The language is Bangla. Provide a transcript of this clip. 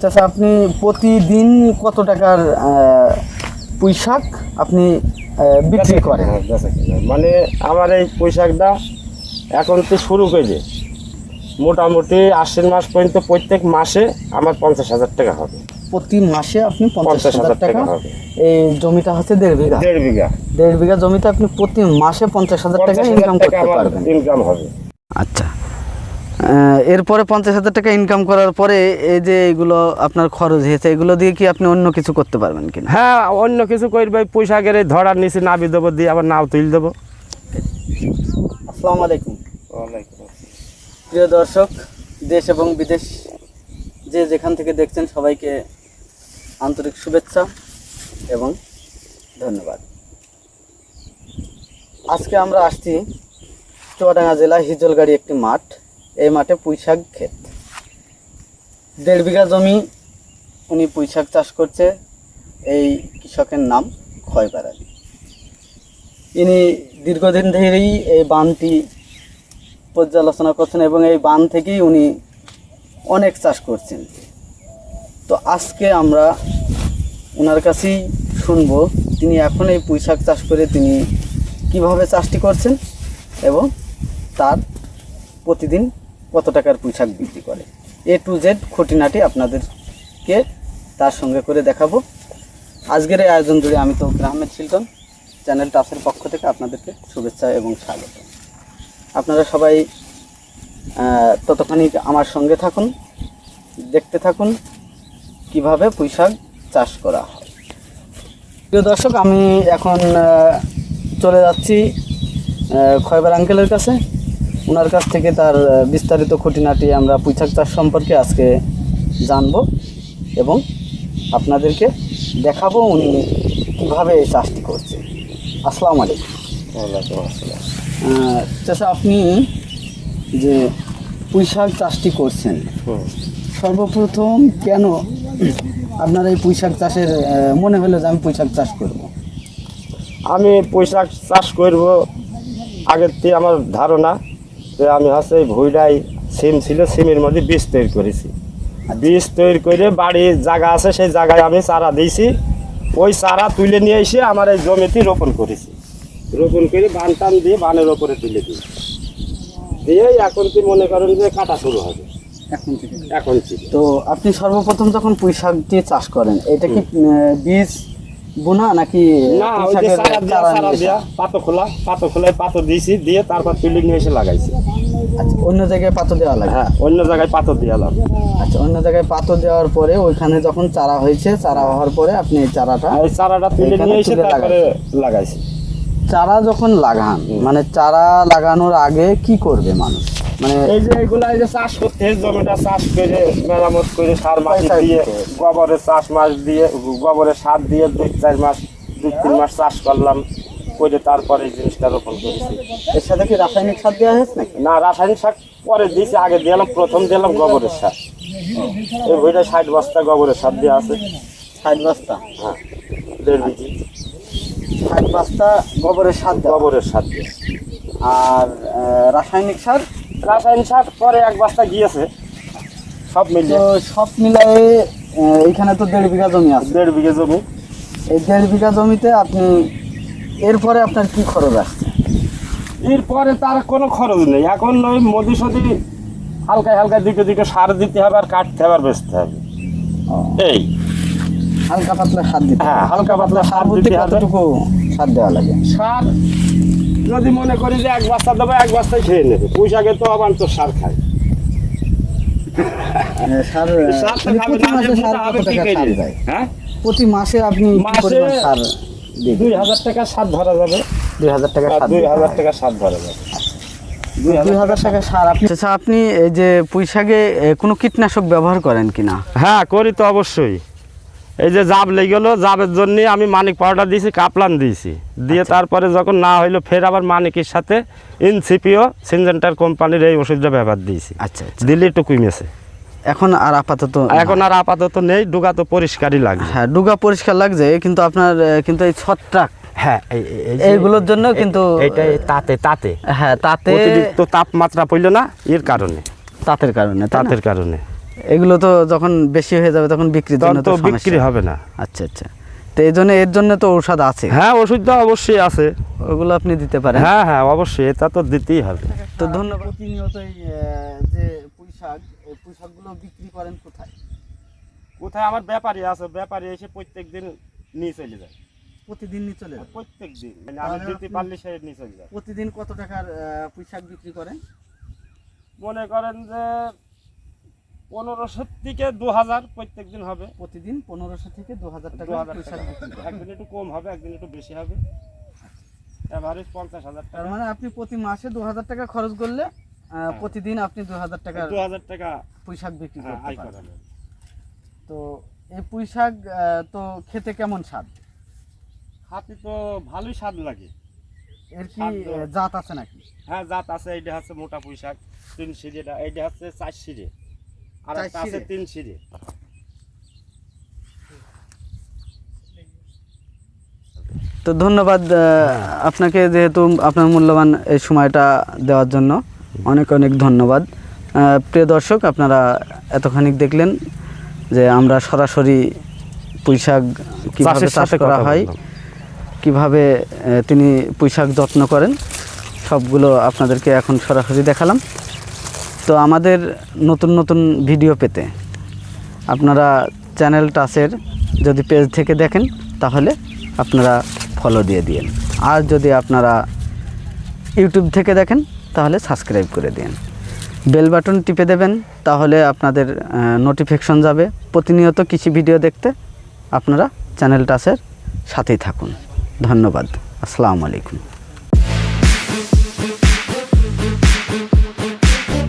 চাচা আপনি প্রতিদিন কত টাকার আহ, পুঁই শাক আপনি বিক্রি করেন? হ্যাঁ। মানে আমার এই পোশাকটা এখন তো শুরু করে মোটামুটি আশ্বিন মাস পর্যন্ত প্রত্যেক মাসে আমার পঞ্চাশ হাজার টাকা হবে। প্রতি মাসে আপনি পঞ্চাশ হাজার টাকা হবে। এই জমিটা হচ্ছে দেড় বিঘা। দেড় বিঘা। দেড় বিঘা জমিতে আপনি প্রতি মাসে পঞ্চাশ হাজার টাকা ইনকাম করতে পারবেন। ইনকাম হবে। আচ্ছা এরপরে পঞ্চাশ হাজার টাকা ইনকাম করার পরে এই যে এগুলো আপনার খরচ হয়েছে এগুলো দিয়ে কি আপনি অন্য কিছু করতে পারবেন কিনা? হ্যাঁ অন্য কিছু করবে পোশাকের এই ধরার নিচে নাবি দেবো দিয়ে আবার নাও তুল দেবো। আসসালামু আলাইকুম। প্রিয় দর্শক দেশ এবং বিদেশ যে যেখান থেকে দেখছেন সবাইকে আন্তরিক শুভেচ্ছা এবং ধন্যবাদ। আজকে আমরা আসছি চুয়াডাঙ্গা জেলা হিজলগাড়ি একটি মাঠ। এই মাঠে পুঁইশাক ক্ষেত। দেড় বিঘা জমি উনি পুঁইশাক চাষ করছে, এই কৃষকের নাম আলী ইনি দীর্ঘদিন ধরেই এই বানটি পর্যালোচনা করছেন এবং এই বান থেকেই উনি অনেক চাষ করছেন। তো আজকে আমরা ওনার কাছেই শুনব, তিনি এখন এই পুঁইশাক চাষ করে তিনি কীভাবে চাষটি করছেন এবং তার প্রতিদিন কত টাকার পুঁইশাক বিক্রি করে। এ টু জেড খুঁটিনাটি আপনাদেরকে তার সঙ্গে করে দেখাবো। আজকের এই আয়োজন জুড়ে আমি তো গ্রামের শিল্টন চ্যানেল টাসের পক্ষ থেকে আপনাদেরকে শুভেচ্ছা এবং স্বাগত। আপনারা সবাই ততখানি আমার সঙ্গে থাকুন, দেখতে থাকুন কীভাবে পুঁইশাক চাষ করা হয়। প্রিয় দর্শক, আমি এখন চলে যাচ্ছি খয়বার আঙ্কেলের কাছে। ওনার কাছ থেকে তার বিস্তারিত খুঁটিনাটি আমরা পুঁইশাক চাষ সম্পর্কে আজকে জানব এবং আপনাদেরকে দেখাবো উনি কীভাবে এই চাষটি করছে আসসালামু আলাইকুম। চাচা আপনি যে পুঁইশাক চাষটি করছেন সর্বপ্রথম কেন আপনার এই পুঁইশাক চাষের মনে হলো যে আমি পুঁইশাক চাষ করব? আমি পোশাক চাষ করব আগের থেকে আমার ধারণা যে আমি হচ্ছে এই ভুইডাই সিম ছিল সিমের মধ্যে বীজ তৈরি করেছি। বীজ তৈরি করে বাড়ির জায়গা আছে সেই জায়গায় আমি চারা দিয়েছি। ওই চারা তুলে নিয়ে এসে আমার এই জমিতে রোপণ করেছি। রোপণ করে বান টান দিয়ে বানের ওপরে তুলে দিই দিয়ে এখন কি মনে করেন যে কাটা শুরু হবে? এখন থেকে। এখন থেকে। তো আপনি সর্বপ্রথম যখন পুঁই শাক দিয়ে চাষ করেন এটা কি বীজ বোনা নাকি না ওই যে চারা দিয়া চারা দিয়া পাতো খোলা পাতো খোলায় পাতো দিয়েছি দিয়ে তারপর তুলে নিয়ে এসে লাগাইছি। আচ্ছা অন্য জায়গায় পাতো দেওয়া লাগে? হ্যাঁ অন্য জায়গায় পাথর দিয়ালাম আচ্ছা অন্য জায়গায় পাতো দেওয়ার পরে ওইখানে যখন চারা হয়েছে চারা হওয়ার পরে আপনি এই চারাটা এই চারাটা তুলে নিয়ে এসে তারপরে লাগাইছি। চারা যখন লাগান মানে চারা লাগানোর আগে কি করবে মানুষ? মানে এই যে এগুলা এই যে চাষ করতে জমিটা চাষ করে মেরামত করে সার মাস দিয়ে গোবরের চাষ মাস দিয়ে গোবরের সার দিয়ে দুই চার মাস দুই তিন মাস চাষ করলাম করে তারপরে এই জিনিসটা রোপণ করেছি। এর সাথে কি রাসায়নিক সার দেওয়া হয়েছে নাকি? না রাসায়নিক সার পরে দিয়েছি আগে দিলাম প্রথম দিলাম গোবরের সার। এই বইটা ষাট বস্তা গোবরের সার দেওয়া আছে। ষাট বস্তা? হ্যাঁ দেড় বিঘি। ষাট বস্তা গোবরের সার গোবরের সার দিয়ে। আর রাসায়নিক সার? রাসায়নিক সার পরে এক বস্তা গিয়েছে সব মিলিয়ে। সব মিলাই এইখানে তো দেড় বিঘা জমি আছে। দেড় বিঘে জমি। এই দেড় বিঘা জমিতে আপনি এরপরে আপনার কি খরচ আসছে? এরপরে তার কোনো খরচ নেই। এখন ওই মোদি সদি হালকা হালকা দুটো দুটো সার দিতে হবে আর কাটতে হবে আর বেচতে হবে। এই। হালকা পাতলা সার দিতে হ্যাঁ হালকা পাতলা সার দিতে হবে। কতটুকু সার দেওয়া লাগে? সার যদি মনে করি যে এক বস্তা দেবো এক বস্তায় খেয়ে নেবে। পুঁইশাকে তো আবার তো সার খায়। প্রতি মাসে আপনি মাসে দুই হাজার টাকা সার ধরা যাবে। দুই হাজার টাকা সার দুই হাজার টাকা সার ধরা যাবে। দুই হাজার টাকা সার। আপনি আচ্ছা এই যে পুঁইশাকে কোনো কীটনাশক ব্যবহার করেন কিনা? হ্যাঁ করি তো অবশ্যই। এই যে জাব লেগে গেলো জাবের জন্য আমি মানিক পাউডার দিয়েছি কাপলান দিয়েছি। দিয়ে তারপরে যখন না হইল ফের আবার মানিকের সাথে ইনসিপিও সিনজেন্টার কোম্পানির এই ওষুধটা ব্যবহার দিয়েছি। আচ্ছা আচ্ছা। দিলে একটু কমেছে এখন আর আপাতত এখন আর আপাতত নেই ডুগা তো পরিষ্কারই লাগে হ্যাঁ ডুগা পরিষ্কার লাগছে কিন্তু আপনার কিন্তু এই ছত্রাক হ্যাঁ এইগুলোর জন্য কিন্তু তাতে তাতে। হ্যাঁ তাতে অতিরিক্ত তাপমাত্রা পড়ল না এর কারণে। তাঁতের কারণে? তাতের কারণে। এগুলো তো যখন বেশি হয়ে যাবে তখন বিক্রির তখন জন্য তো বিক্রি হবে না। আচ্ছা আচ্ছা। তো এই জন্য এর জন্য তো ঔষধ আছে। হ্যাঁ ওষুধ তো অবশ্যই আছে। ওগুলো আপনি দিতে পারেন। হ্যাঁ হ্যাঁ অবশ্যই এটা তো দিতেই হবে। তো ধন্যবাদ। প্রতিনিয়ত যে পুঁই শাক পুঁই শাকগুলো বিক্রি করেন কোথায়? কোথায়? আমার ব্যাপারী আছে ব্যাপারী এসে প্রত্যেক দিন নিয়ে চলে যায়। প্রতিদিন নিয়ে চলে যায়? প্রত্যেক দিন মানে আমি দিতে পারলে সে নিয়ে চলে যায়। প্রতিদিন কত টাকার পুঁই শাক বিক্রি করেন? মনে করেন যে পনেরোশো থেকে দু হাজার প্রত্যেক দিন হবে। প্রতিদিন পনেরোশো থেকে দু হাজার টাকা। টাকা একদিন একটু কম হবে একদিন একটু বেশি হবে। এভারেজ পঞ্চাশ হাজার টাকা। মানে আপনি প্রতি মাসে দু হাজার টাকা খরচ করলে প্রতিদিন আপনি দু হাজার টাকার দু হাজার টাকা পুঁই শাক বিক্রি হ্যাঁ, করতে পারেন তো এই পুঁই শাক আহ, তো খেতে কেমন স্বাদ? হাতি তো ভালোই স্বাদ লাগে। এর কি জাত আছে নাকি? হ্যাঁ জাত আছে এইটা হচ্ছে মোটা পুঁই শাক তিন সিঁড়িটা এইটা হচ্ছে চার সিঁড়ি। আর একটা আছে তিন সিঁড়ি। তো ধন্যবাদ আপনাকে যেহেতু আপনার মূল্যবান এই সময়টা দেওয়ার জন্য অনেক অনেক ধন্যবাদ। প্রিয় দর্শক আপনারা এতখানি দেখলেন যে আমরা সরাসরি পুঁইশাক কীভাবে চাষ করা হয়। কীভাবে তিনি পুঁইশাক যত্ন করেন সবগুলো আপনাদেরকে এখন সরাসরি দেখালাম। তো আমাদের নতুন নতুন ভিডিও পেতে আপনারা চ্যানেল টাসের যদি পেজ থেকে দেখেন, তাহলে আপনারা ফলো দিয়ে দিন আর যদি আপনারা ইউটিউব থেকে দেখেন, তাহলে সাবস্ক্রাইব করে দিন বেল বাটন টিপে দেবেন, তাহলে আপনাদের নোটিফিকেশন যাবে। প্রতিনিয়ত কৃষি ভিডিও দেখতে আপনারা চ্যানেল টাসের সাথেই থাকুন। ধন্যবাদ। আসসালামু আলাইকুম।